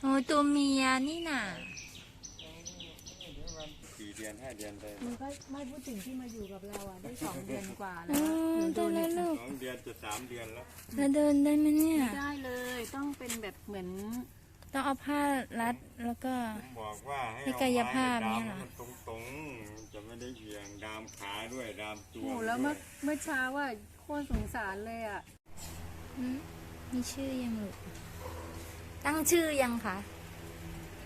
โอ้ยตัวเมียนี่น่ะ สี่เดือนห้าเดือนได้มันก็ไม่พูดถึงที่มาอยู่กับเราอะได้สองเดือนกว่าแล้อืวมได้แล้วลูกสองเดือนจะสามเดือนแล้วแล้วเดินได้ไหมเนี่ย ได้เลยต้องเป็นแบบเหมือนต้องเอาผ้ารัดแล้วก็ ผมบอกว่าให้ให้เอากายภาพไม้เนี่ยเหรอดามมันตรงๆมันจะไม่ได้เอียงดามขาด้วยดามตัวโอ้โหแล้วด้เมื่วอยเมื่อเช้าว่าโคตรสงสารเลยอะ อืมมีชื่อยังลูก ตั้งชื่อยังคะ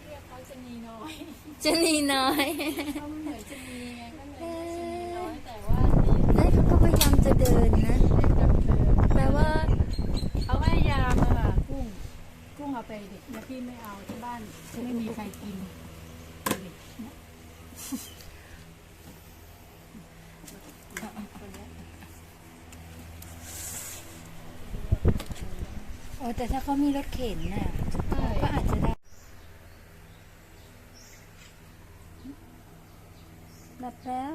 เรียกเขาจะมีน้อยจะนีน้อย เขาเหมือนจะมีไงก็เลยจะมีน้อยแต่ว่าเอ้ยเขาก็พยายามจะเดินนะ เรียกกันเธอแปลว่า เอาให้ยามาค่ะกุ้งกุ้งเอาไปดิแล้วพี่ไม่เอาที่บ้านไม่มีใครกินเอาดิเนี่ยโอ้แต่ถ้าเขามีรถเข็นน่ะก็อาจจะได้ ดับแล้ว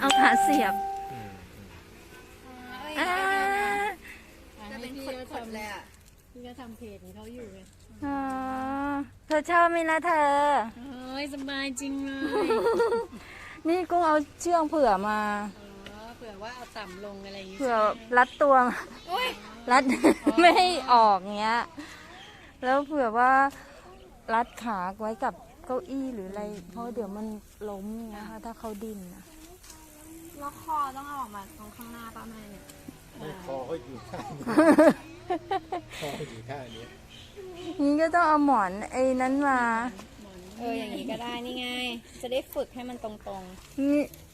เอาขาเสียบอ่าจะเป็นคนทำเลยอะพี่ก็ทำเพจของเขาอยู่ไงอ๋อเธอชอบไหมล่ะเธอ โอ้ยสบายจริงเลยนี่กุ้งเอาเชือกเผื่อมา อ๋อเผื่อว่าเอาต่ำลงอะไรอย่างงี้เผื่อใช่ไหมรัดตัวมารัดไม่ให้ออกเงี้ย แล้วเผื่อว่ารัดขาไว้กับเก้าอี้หรืออะไร เพราะเดี๋ยวมันล้มเงี้ยค่ะถ้าเขาดิ้นนะ แล้วคอต้องเอาออกมาตรงข้างหน้าป้าแม่เนี่ยไม่คอก็อยู่ข้างนี้คออยู่ข้างนี้นี่ก็ต้องเอาหมอนไอ้นั้นมา เอออย่างนี้ก็ได้นี่ไง จะได้ฝึกให้มันตรงนี่ๆ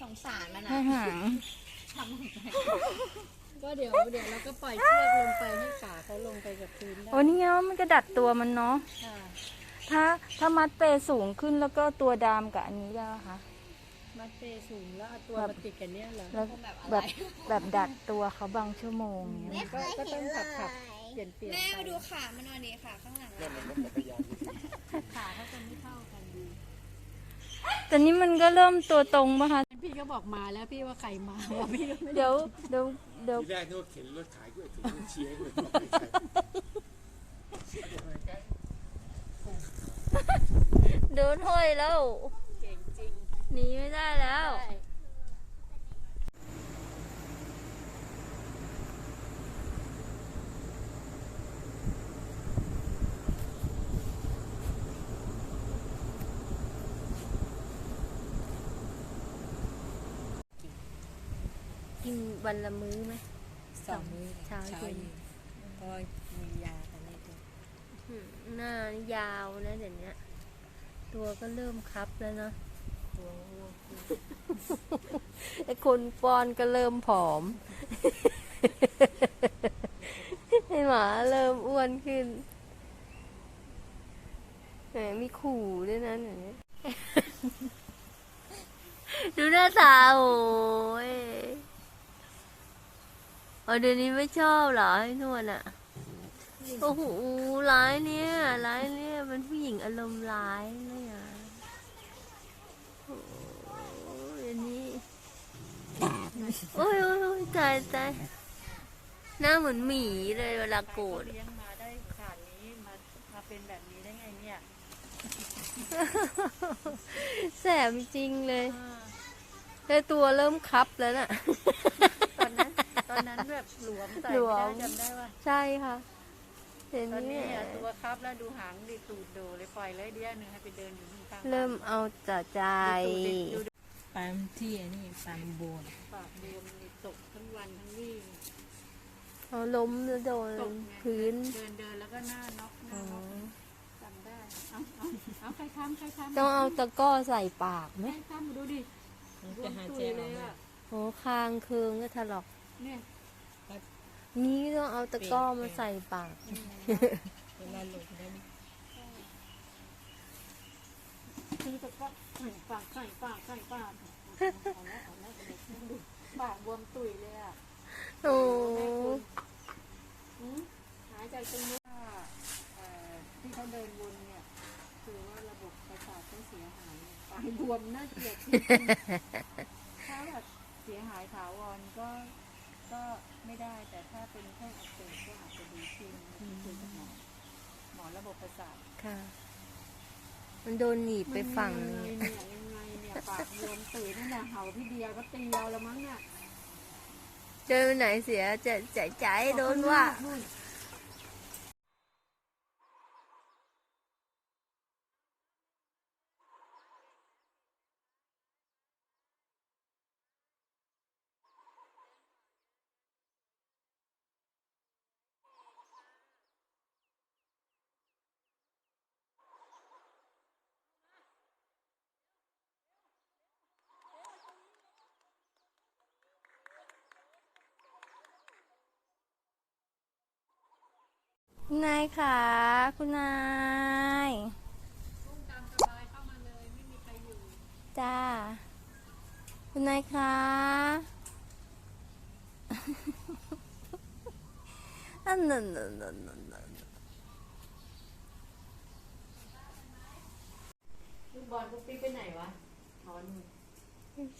สงสารมันให้อะหางก็เดี๋ยวเดี๋ยวเราก็ปล่อยเชือกลงไปให้ขาเขาลงไปกับพื้นได้โอ้นี่ไงว่ามันกระดัดตัวมันเนาะ ค่ะถ้าถ้ามัดเปสูงขึ้นแล้วก็ตัวดามกับอันนี้ได้ปะคะ มัดเปสูงแล้วเอาตัวมาติดกันเนี้ยเหรอแล้วแบบแบบดัดตัวเขาบางชั่วโมงเงี้ยก็ก็ต้องขับขับเปลี่ยนเปลี่ยนแม่ไปมาดูขามันหน่อยดิขาข้างหลังอะขาเขาจะไม่เท่ากันแต่นี้มันก็เริ่มตัวตรงปะคะ พี่ก็บอกมาแล้วพี่ว่าใครมาว่าพี่ก็ไม่เดี๋ยวเดี๋ยวเดี๋ยวทีแรกนึกว่าเข็นรถขายก๋วยเตี๋ยวเชียร์ก๋วยเตี๋ยวเดินห้อยแล้วเก่งจริง หนีไม่ได้แล้วใช่กินวันละมื้อไหม สองมื้อเช้าเย็น เพราะมียากันได้ด้วยอืมหน้ายาวนะเดี๋ยวนี้ตัวก็เริ่มคับแล้วเนาะตัวอ้วนขึ้น ไอ้คนปอนก็เริ่มผอม ไอ้หมาเริ่มอ้วนขึ้นแหมมีขู่ด้วยนะเนี่ยดูหน้าตาโอ้ยเอาเดี๋ยวนี้ไม่ชอบเหรอไอ้นวลอะ โอ้โหร้ายเนี่ย ร้ายเนี่ยเป็นผู้หญิงอารมณ์ร้ายเลยอะโอ้ยอันนี้ โอ้ยโอ้ยโอ้ยตายตายหน้าเหมือนหมีเลยเวลาโกรธเลี้ยงมาได้ขนาดนี้มามาเป็นแบบนี้ได้ไงเนี่ยแสบจริงเลยแต่ตัวเริ่มคับแล้วน่ะ ตอนนั้นตอนนั้นแบบหลวมใส่หลวไม่มได้จำได้ว่าใช่ค่ะเดี๋ยวตอนนี้นี้อะตัวครับแล้วดูหางดิตูดโดเลยปล่อยเลยเดียวหนึ่งให้ไปเดินอยู่ข้างๆเริ่มเอาแต่ใจ ดูตูดดิดู ปามที่อันนี้ปามโบนปากบวมนี่ตกทั้งวันทั้งวี่เขาล้มแล้วโดนตกไงพื้นเดินเดินแล้วก็หน้าน็อกหน้าน็อกจำได้เอาเอาเอาใครทำใครทำต้องเอาตะกร้อใส่ปากไหมใครทำมาดูดิมันบวจะมหายตุใจยอเลอกยมาอะโอ้คางเคืองก็ถลอก เนี่ยนี่ต้องเอาตะกร้อมาใส่ปาก เวลาหลุดได้ คือตะก็ไข่ปากไข่ปากไข่ปากเอาแล้วเอาแล้วเอาแล้วดูปากบวมตุยเลยอะโอ้หืมหายใจตรงนี้ว่าเอ่อที่เขาเดินวนเนี่ยคือว่าระบบประสาทเขาเสียหายปลายบวมน่าเกลียดที่สุดถ้าแบบเสียหายถาวรก็ก็ไม่ได้แต่ถ้าเป็นแค่อักเสบก็อาจจะดีขึ้นคุยกับหมอหมอระบบประสาทค่ะ มันโดนหนีบไปฝั่งนึงยังไงเนี่ยยังไงเนี่ยปากบวมตื่นนั่นแหละเห่าพี่เดียก็ตีเราแล้วมั้งเนี่ยเจอไหนเสียจะใจใจโดนว่า คุณนายค่ะ คุณนายจ้า คุณนายคะอันนั้นนั่นนั่นนั่นนั่นลูกบอลลูกปิ๊กไปไหนวะอ๋อน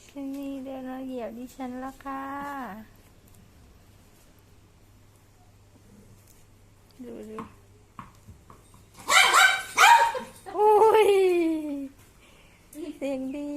ฉันนี่เดินมาเหยียบดิฉันละค่ะ ดูสิอ้ยเสียงดี